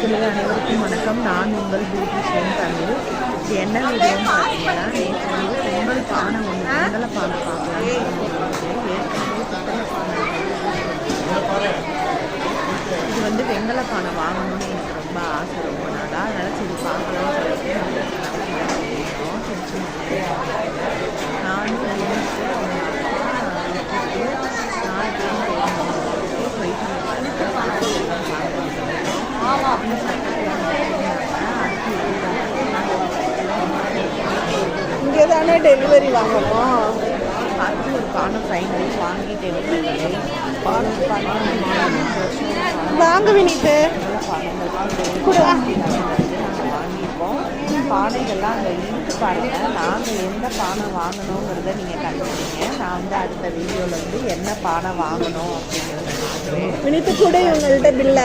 நேயர்களே அனைவருக்கும் வணக்கம். நான் உங்கள் பியூட்டிஷியன் தமிழ். இது என்ன வீடியோன்னு பார்த்தீங்கன்னா நேற்று வந்து பொங்கல் பானை ஒன்று பொங்கலை பானை பார்க்கலாம்னு ஏற்கனவே இது வந்து வெங்கல பானை வாங்கணும்னு எனக்கு ரொம்ப ஆசை. டெலிவரி வாங்கணும்? பார்த்து ஒரு பானை ஃபைனல் வாங்கி டெலிவரி பானை பானை வாங்க வினித்து வாங்கியிருக்கோம் பானைகள்லாம் அங்கே இருக்கு பாருங்க. நாங்கள் எந்த பானை வாங்கணுங்கிறத நீங்கள் கண்டுபிடிங்க. நான் வந்து அடுத்த வீடியோவில் வந்து என்ன பானை வாங்கணும் அப்படிங்கிறத வினித்து கூட இவங்கள்ட்ட பில்ல.